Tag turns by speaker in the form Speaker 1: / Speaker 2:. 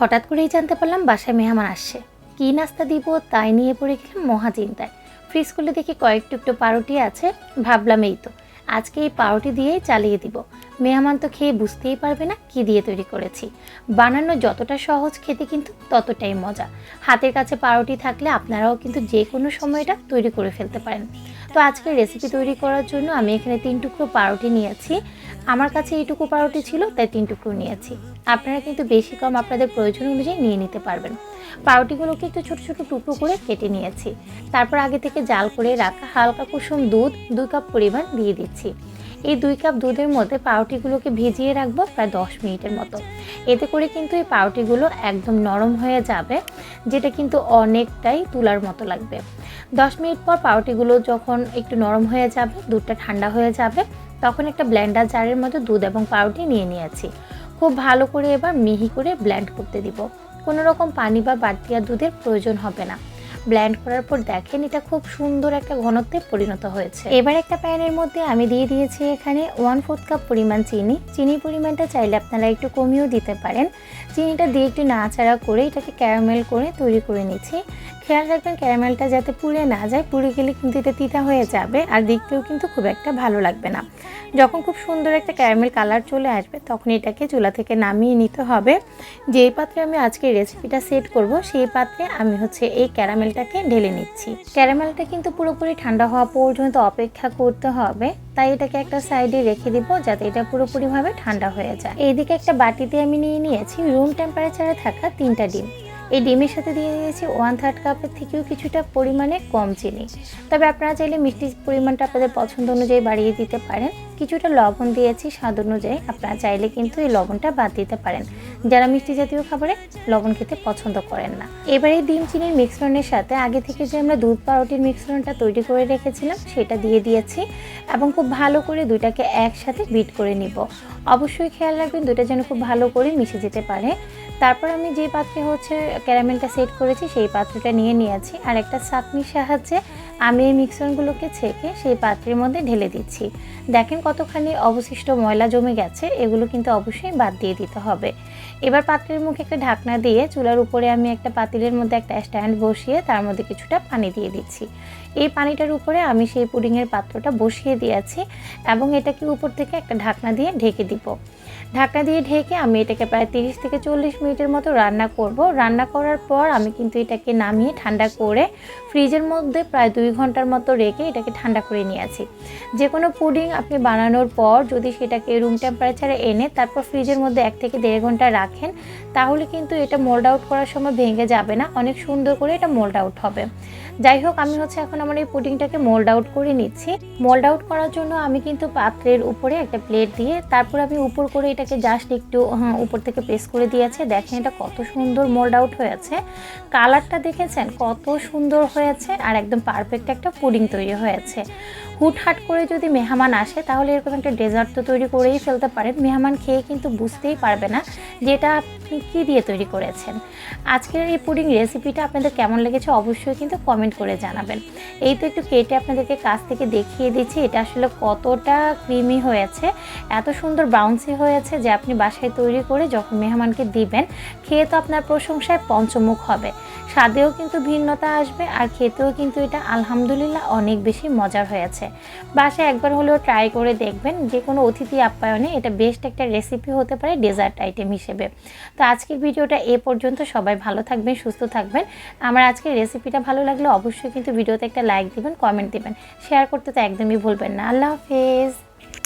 Speaker 1: হঠাৎ করেই জানতে পারলাম বাসায় মেহমান আসছে। কী নাস্তা দিব তাই নিয়ে পড়ে গেলাম মহা চিন্তায়। ফ্রিজ খুলে দেখি কয়েক টুকটো পাউরুটি আছে, ভাবলাম এই তো। আজকে এই পাউরুটি দিয়েই চালিয়ে দিব। মেহমান তো খেয়ে বুঝতেই পারবে না কি দিয়ে তৈরি করেছি। বানানো যতটা সহজ খেতে কিন্তু ততটাই মজা। হাতের কাছে পাউরুটি থাকলে আপনারাও কিন্তু যে কোনো সময়টা তৈরি করে ফেলতে পারেন। তো আজকে রেসিপি তৈরি করার জন্য আমি এখানে তিন টুকরো পাউরুটি নিয়েছি। আমার কাছে এইটুকু পাউরুটি ছিল, তাই তিন টুকরো নিয়েছি। আপনারা কিন্তু বেশি কম আপনাদের প্রয়োজন অনুযায়ী নিয়ে নিতে পারবেন। পাউরুটিগুলোকে একটু ছোটো ছোটো টুকরো করে কেটে নিয়েছি। তারপর আগে থেকে জাল করে রাখা হালকা কুসুম দুধ, দুই কাপ পরিমাণ দিয়ে দিচ্ছি। এই দুই কাপ দুধের মধ্যে পাউরুটিগুলোকে ভিজিয়ে রাখব প্রায় দশ মিনিটের মতো। এতে করে কিন্তু এই পাউরুটিগুলো একদম নরম হয়ে যাবে, যেটা কিন্তু অনেকটাই তুলার মতো লাগবে। দশ মিনিট পর পাউরুটিগুলো যখন একটু নরম হয়ে যাবে, দুধটা ঠান্ডা হয়ে যাবে, তখন একটা ব্ল্যান্ডার জারের মধ্যে দুধ এবং পাউরুটি নিয়ে নিয়েছি। খুব ভালো করে এবার মিহি করে ব্ল্যান্ড করতে দিব। কোনো রকম পানি বা বাড়তি আর দুধের প্রয়োজন হবে না। ব্লেন্ড করার পর দেখেন এটা খুব সুন্দর একটা ঘনত্বে পরিণত হয়েছে। এবার একটা প্যানের মধ্যে আমি দিয়ে দিয়েছি এখানে ওয়ান ফোর্থ কাপ পরিমাণ চিনি। চিনি পরিমাণটা চাইলে আপনারা একটু কমিয়েও দিতে পারেন। চিনিটা দিয়ে একটু নাড়াচাড়া করে এটাকে ক্যারামেল করে তৈরি করে নিচ্ছি। খেয়াল রাখবেন ক্যারামেলটা যাতে পুড়ে না যায়, পুড়ে গেলে কিন্তু এটা তিতা হয়ে যাবে আর দেখতেও কিন্তু খুব একটা ভালো লাগবে না। যখন খুব সুন্দর একটা ক্যারামেল কালার চলে আসবে, তখন এটাকে চুলা থেকে নামিয়ে নিতে হবে। যেই পাত্রে আমি আজকে রেসিপিটা সেট করব, সেই পাত্রে আমি হচ্ছে এই ক্যারামেলটাকে ঢেলে নিচ্ছি। ক্যারামেলটা কিন্তু পুরোপুরি ঠান্ডা হওয়া পর্যন্ত অপেক্ষা করতে হবে, তাই এটাকে একটা সাইডে রেখে দিব যাতে এটা পুরোপুরিভাবে ঠান্ডা হয়ে যায়। এইদিকে একটা বাটিতে আমি নিয়ে নিয়েছি রুম টেম্পারেচারে থাকা তিনটা ডিম। এই ডিমের সাথে দিয়ে দিয়েছি ওয়ান থার্ড কাপের থেকেও কিছুটা পরিমাণে কম চিনি। তবে আপনারা চাইলে মিষ্টির পরিমাণটা আপনাদের পছন্দ অনুযায়ী বাড়িয়ে দিতে পারেন। কিছুটা লবণ দিয়েছি স্বাদ অনুযায়ী। আপনারা চাইলে কিন্তু এই লবণটা বাদ দিতে পারেন। যারা মিষ্টি জাতীয় খাবারে লবণ খেতে পছন্দ করেন না। এবারে ডিম চিনির মিশ্রণের সাথে আগে থেকে যে আমরা দুধ পাউরুটির মিশ্রণটা তৈরি করে রেখেছিলাম, সেটা দিয়ে দিয়েছি এবং খুব ভালো করে দুইটাকে একসাথে বিট করে নিব। অবশ্যই খেয়াল রাখবেন, দুইটা যেন খুব ভালো করে মিশে যেতে পারে। তারপর আমি যে পাত্রে হচ্ছে ক্যারামেলটা সেট করেছি, সেই পাত্রটা নিয়ে নিয়েছি আর একটা চাটনির সাহায্যে আমি এই মিক্সরগুলোকে ছেঁকে সেই পাত্রের মধ্যে ঢেলে দিচ্ছি। দেখেন কতখানি অবশিষ্ট ময়লা জমে গেছে, এগুলো কিন্তু অবশ্যই বাদ দিয়ে দিতে হবে। এবার পাত্রের মুখে একটা ঢাকনা দিয়ে চুলার উপরে আমি একটা পাতিলের মধ্যে একটা স্ট্যান্ড বসিয়ে তার মধ্যে কিছুটা পানি দিয়ে দিচ্ছি। এই পানিটার উপরে আমি সেই পুডিংয়ের পাত্রটা বসিয়ে দিয়েছি এবং এটাকে উপর থেকে একটা ঢাকনা দিয়ে ঢেকে দিব। ঢাকনা দিয়ে ঢেকে আমি এটাকে প্রায় তিরিশ থেকে চল্লিশ মিনিটের মতো রান্না করব। রান্না করার পর আমি কিন্তু এটাকে নামিয়ে ঠান্ডা করে ফ্রিজের মধ্যে প্রায় দুই ঘণ্টার মতো রেখে এটাকে ঠান্ডা করে নিয়েছি। যে কোনো পুডিং আপনি বানানোর পর যদি সেটাকে রুম টেম্পারেচারে এনে তারপর ফ্রিজের মধ্যে এক থেকে দেড় ঘণ্টা রাখেন, তাহলে কিন্তু এটা মোল্ড আউট করার সময় ভেঙে যাবে না, অনেক সুন্দর করে এটা মোল্ড আউট হবে। যাই হোক, আমি হচ্ছে এখন আমার এই পুডিংটাকে মোল্ড আউট করে নিচ্ছি। মোল্ড আউট করার জন্য আমি কিন্তু পাত্রের উপরে একটা প্লেট দিয়ে তারপর আমি উপর করে এটাকে জাস্ট একটু হ্যাঁ, উপর থেকে প্রেস করে দিয়েছে। দেখেন এটা কত সুন্দর মোল্ড আউট হয়েছে। কালারটা দেখেছেন? কত সুন্দর হয়েছে। আর একদম পারফেক্ট একটা পুডিং তৈরি হয়েছে। হুটহাট করে যদি মেহমান আসে, তাহলে এরকম একটা ডেজার্ট তো তৈরি করেই ফেলতে পারেন। মেহমান খেয়ে কিন্তু বুঝতেই পারবে না যে এটা আপনি কী দিয়ে তৈরি করেছেন। আজকের এই পুডিং রেসিপিটা আপনাদের কেমন লেগেছে অবশ্যই কিন্তু কমেন্ট করে জানাবেন। এই তো একটু কেটে আপনাদেরকে কাছ থেকে দেখিয়ে দিচ্ছি, এটা আসলে কতটা ক্রিমি হয়েছে, এত সুন্দর বাউন্সি হয়েছে যে আপনি বাসায় তৈরি করে যখন মেহমানকে দিবেন, খেয়ে তো আপনার প্রশংসায় পঞ্চমুখ হবে। স্বাদেও কিন্তু ভিন্নতা আসবে আর খেতেও কিন্তু এটা আলহামদুলিল্লাহ অনেক বেশি মজার হয়েছে। বাসায় একবার হলেও ট্রাই করে দেখবেন, যে কোনো অতিথি আপ্যায়নে এটা বেস্ট একটা রেসিপি হতে পারে ডেজার্ট আইটেম হিসেবে। তো আজকের ভিডিওটা এ পর্যন্ত, সবাই ভালো থাকবেন, সুস্থ থাকবেন। আমার আজকের রেসিপিটা ভালো লাগলে অবশ্যই কিন্তু ভিডিওতে একটা লাইক দিবেন কমেন্ট দিবেন। শেয়ার করতে তো একদমই ভুলবেন না। আল্লাহ হাফেজ।